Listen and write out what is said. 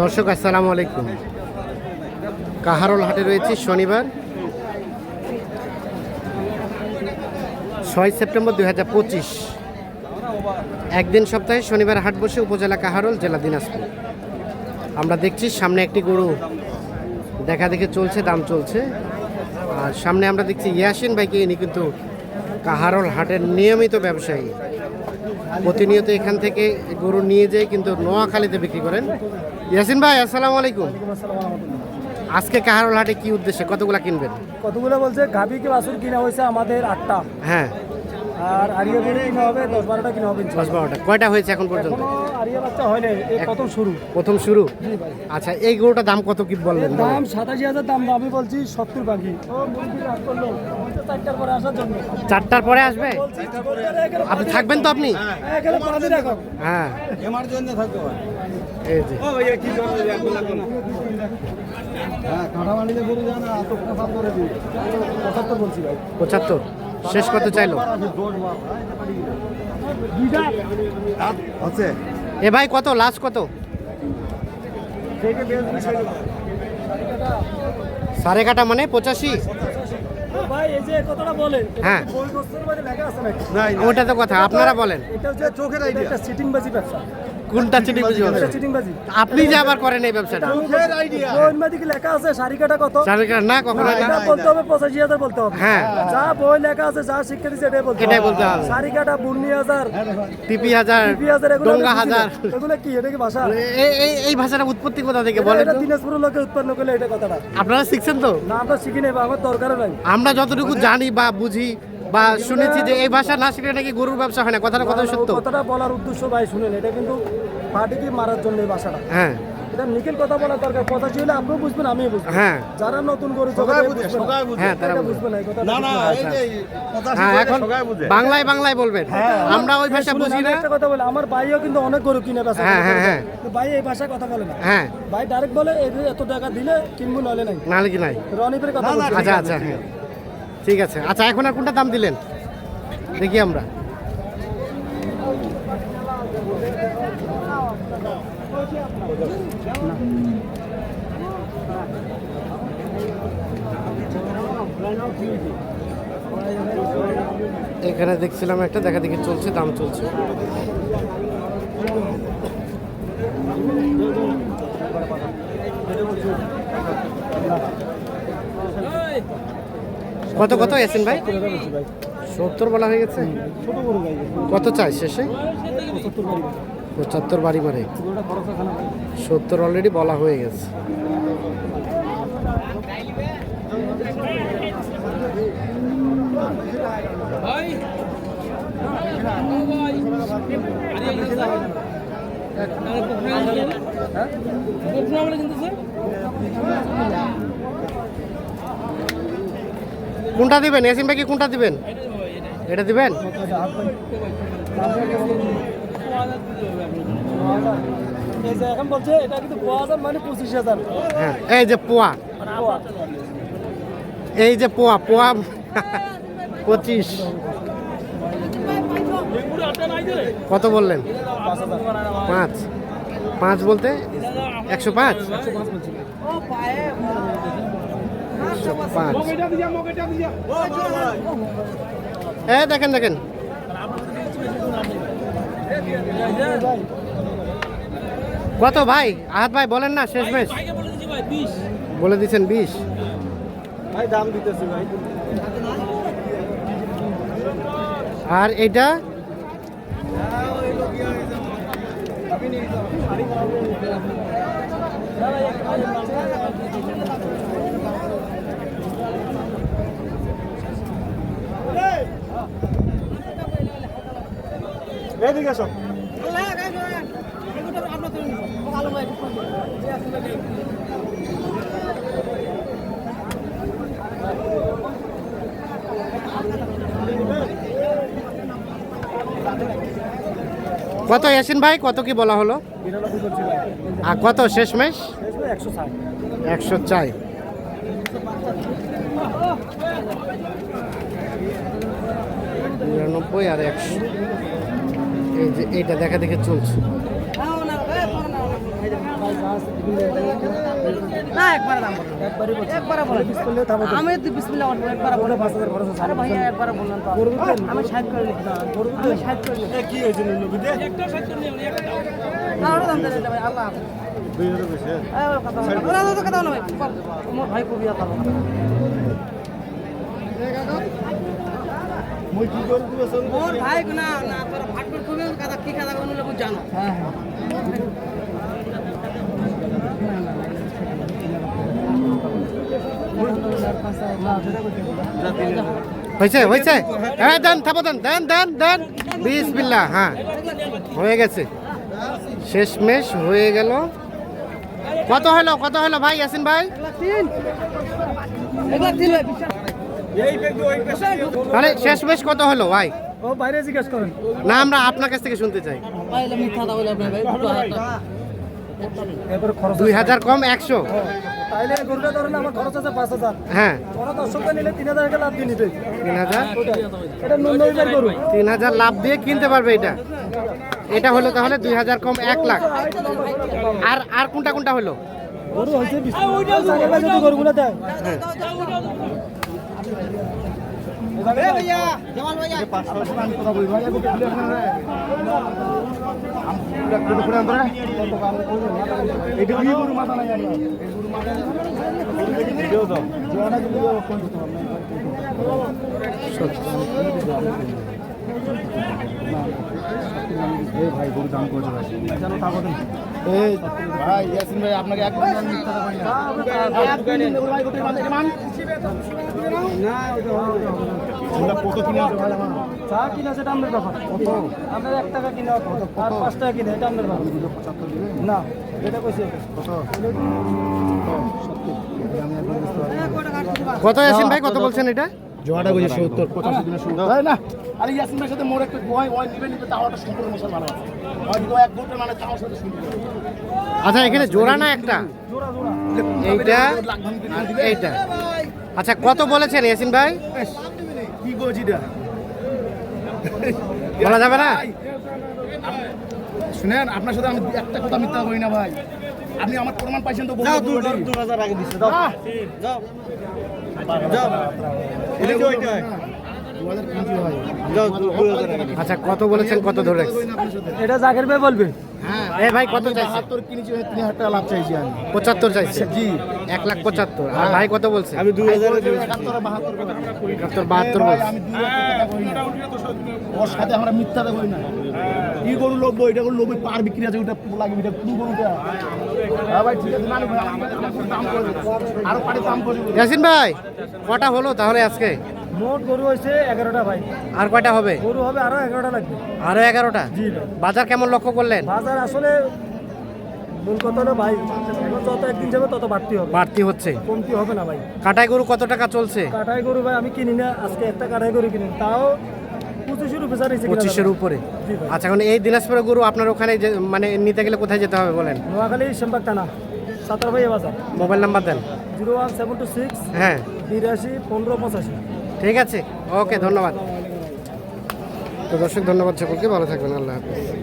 দর্শক, আসসালামু আলাইকুম। কাহারোল হাটে রয়েছে শনিবার, ছয় সেপ্টেম্বর দুই হাজার পঁচিশ। একদিন সপ্তাহে শনিবার হাট বসে উপজেলা কাহারোল, জেলা দিনাজপুর। আমরা দেখছি সামনে একটি গরু দেখা দেখে চলছে, দাম চলছে। আর সামনে আমরা দেখছি ইয়াসিন ভাইকে, ইনি কিন্তু কাহারোল হাটের নিয়মিত ব্যবসায়ী। প্রতিনিয়ত এখান থেকে গরু নিয়ে যেয়ে কিন্তু নোয়াখালীতে বিক্রি করেন। ইয়াসিন ভাই আসসালামু আলাইকুম। আজকে কাহারোল হাটে কি উদ্দেশ্যে? কতগুলা কিনবেন? কতগুলো বলছে গাভি কি বাছুর কিনা হয়েছে? আমাদের আটটা। হ্যাঁ। আর আরিয়া গরু কিনা হবে? দশ বারোটা কিনা হবে দশ। বারোটা। কয়টা হয়েছে এখন পর্যন্ত? আরিয়া বাচ্চা হয়নি এই প্রথম শুরু। প্রথম শুরু? জি ভাই। আচ্ছা এই গরুটার দাম কত কি বললেন? দাম সাতাশি হাজার দাম আমি বলছি সত্তর বাকি। চারটার পরে আসার জন্য। চারটার পরে আসবে? আপনি থাকবেন তো আপনি? হ্যাঁ। পঁচাত্তর দিই পঁচাত্তর বলছি ভাই। পঁচাত্তর। শেষ কত চাইলো? এ ভাই কত? লাস্ট কত? সাড়ে কাটা মানে পঁচাশি? ভাই এই যে কথাটা বলেন হ্যাঁ। বই বস্তুর মধ্যে লেখা আছে নাকি? ওটা তো কথা আপনারা বলেন। এটা হচ্ছে চোখের আইডিয়া সিটিং বাজি ব্যবসা। কোনটা আপনি যে আবার করেন এই ব্যবসাটা? আইডিয়া বইয়ের মধ্যে কি লেখা আছে শাড়ি কাটা কত? কাটা না কখনো এটা বলতে হবে পঁচাশি হাজার বলতে হবে। হ্যাঁ। যা বই লেখা আছে যা শিক্ষা দিচ্ছে এটাই বলতে এটাই বলতে হবে। শাড়ি কাটা টিপি হাজার টিপি হাজার এগুলো ডোঙ্গা এগুলো কি? এটা কি ভাষা? এই এই এই ভাষাটা উৎপত্তি কোথা থেকে বলেন এটা দিনাজপুরের লোকে উৎপন্ন করলে এটা কথাটা। আপনারা শিখছেন তো? না আমরা শিখি নেই বা আমার দরকারও নাই। আমরা যতটুকু জানি বা বুঝি বা শুনেছি যে এই ভাষা না শিখলে নাকি গরুর ব্যবসা হয় না? কথাটা কত সত্য? কথাটা বলার উদ্দেশ্য ভাই শুনেন এটা কিন্তু পার্টিকে মারার জন্য এই ভাষাটা। হ্যাঁ। এটা নিখিল কথা বলার দরকার কথা ছিল আপনিও বুঝবেন আমিও বুঝব। হ্যাঁ। যারা নতুন করে জগতে বুঝবে না। হ্যাঁ তারা এটা বুঝবে। বুঝবে না এই কথাটা না না এই যে হ্যাঁ এখন বাংলায় বাংলায় বলবেন। আমরা ওই ভাষা বুঝি না। একটা কথা বলি আমার ভাইও কিন্তু অনেক গরু কিনে বেচা হ্যাঁ, হ্যাঁ, হ্যাঁ। তো ভাই এই ভাষায় কথা বলে না। হ্যাঁ। ভাই ডাইরেক্ট বলে এই এত টাকা দিলে কিনবো নলে নাই। নাহলে কি নাই? রনিপের কথা আচ্ছা আচ্ছা হ্যাঁ। ঠিক আছে। আচ্ছা এখন আর কোনটা দাম দিলেন? দেখি আমরা। এখানে দেখছিলাম একটা, দেখা দেখি চলছে, দাম চলছে। কত কত এসেন ভাই? সত্তর বলা হয়ে গেছে? কত চাই শেষে? পঁচাত্তর বাড়ি মারে সত্তর অলরেডি বলা হয়ে গেছে। কোনটা দিবেন? এসিম ভাই কি কোনটা দিবেন? এটা দিবেন? হ্যাঁ এই যে পোয়া। এই যে পোয়া পোয়া পঁচিশ। কত বললেন? পাঁচ। পাঁচ বলতে একশো পাঁচ? একশো পাঁচ। হ্যাঁ দেখেন দেখেন। কত ভাই? আহাত ভাই বলেন না শেষ মেশ বলে দিচ্ছেন বিশ। ভাই দাম দিতেছি ভাই। আর এটা? কত, ইয়াসিন ভাই? কত কি বলা হলো? আর কত শেষ মেশ একশো চাই নিরানব্বই আর একশো। এই যে এইটা দেখা দেখে চলছে। আমি ভাই। আল্লাহ মই কি করে দিবে সব ওর ভাই না না তোরা ফাটফাট করবে কাদা কি কাদা কোন লোক জানো হ্যাঁ হ্যাঁ। হয়েছে হয়েছে। হ্যাঁ দেন থাপো দেন দেন দেন দেন। বিসমিল্লাহ হ্যাঁ। হয়ে গেছে। শেষমেশ হয়ে গেল। কত হলো কত হলো ভাই ইয়াসিন ভাই? তিন। ভাই তাহলে শেষমেশ কত হলো ভাই? ও বাইরে জিজ্ঞেস করেন। না আমরা আপনার কাছ থেকে শুনতে চাই। দুই হাজার কম একশো। তাইলে গরুটা ধরেন আমার খরচ আছে পাঁচ হাজার। হ্যাঁ। ওরা দর্শকটা নিলে তিন হাজার টাকা লাভ দিয়ে নিতে তিন হাজার? এটা নন্দীদের গরু। তিন হাজার লাভ দিয়ে কিনতে পারবে এটা। এটা হলো তাহলে দুই হাজার কম এক লাখ। আর আর কোনটা কোনটা হলো? গরু হয়েছে বিশ ছাগল ভাই যদি গরুগুলো দেয়। এটা এই গরু মাথা নাই ভিডিও দাও জোয়ানা কিন্তু কোন দিতে হবে এই ভাই গরু দাম করেছে ভাই জানো তা বলেন এই ভাই ইয়াসিন ভাই আপনাকে এক মিনিট মিথ্যা কথা বলি না ভাই গোটে মান মান না ওটা কত কিনে আছে ভাই আমার চা কিনা সেটা আমাদের ব্যাপার কত আপনার এক টাকা কিনে কত আর পাঁচ টাকা কিনে এটা আমাদের ব্যাপার না এটা কইছে কত কত ইয়াসিন ভাই কত বলছেন এটা সত্তর পঁচাশি দিনের তাই না। আরে ইয়াসিন ভাইয়ের সাথে মোর একটা নিবে নিবে তাও একটা সম্পূর্ণ মশাল ভালো আছে। এক গোটা মানে তাও সাথে শুনতে আচ্ছা এখানে জোড়া না একটা? জোড়া জোড়া। এইটা? এইটা? আচ্ছা কত বলেছেন ইয়াসিন ভাই কি গজিটা বলা যাবে না? শুনেন আপনার সাথে আমি একটা কথা মিথ্যা বলি না ভাই। আপনি আমার প্রমাণ পাইছেন তো যাও দু দু হাজার আগে দিচ্ছে দাও। যাও। যাও। এটা আচ্ছা কত বলেছেন কত ধরে এটা জাকের ভাই বলবে। হ্যাঁ। এ ভাই কত চাইছে? বাহাত্তর কিনেছি তিন হাজার টাকা লাভ চাইছি আমি। পঁচাত্তর চাইছে? জি। এক লাখ পঁচাত্তর। আর ভাই কত বলছে? আমি হাজার একাত্তর বাহাত্তর ওর সাথে আমরা মিথ্যাটা না। কি গরু এটা গরু পার বিক্রি আছে ওটা লাগবে এটা পুরো গরুটা হ্যাঁ ইয়াসিন ভাই কটা হলো তাহলে আজকে? মোট গরু হয়েছে এগারোটা ভাই। আর কয়টা হবে? গরু হবে আরও এগারোটা লাগবে। আরও এগারোটা? জি বাজার কেমন লক্ষ্য করলেন? বাজার আসলে মূল কথা ভাই যত একদিন যাবে তত বাড়তি হবে। বাড়তি হচ্ছে। কমতি হবে না ভাই। কাটাই গরু কত টাকা চলছে? কাটাই গরু ভাই আমি কিনি না আজকে একটা কাটাই গরু কিনি। তাও পঁচিশের উপরে আচ্ছা এখন এই দিনাজপুরের গরু আপনার ওখানে মানে নিতে গেলে কোথায় যেতে হবে বলেন? নোয়াখালী শ্যামবাগ টানা সাতার ভাই বাজার। মোবাইল নাম্বার দেন। Zero one seven two six হ্যাঁ। বিরাশি পনেরো পঁচাশি। ঠিক আছে ওকে ধন্যবাদ। তো দর্শক ধন্যবাদ সকলকে ভালো থাকবেন আল্লাহ হাফিজ।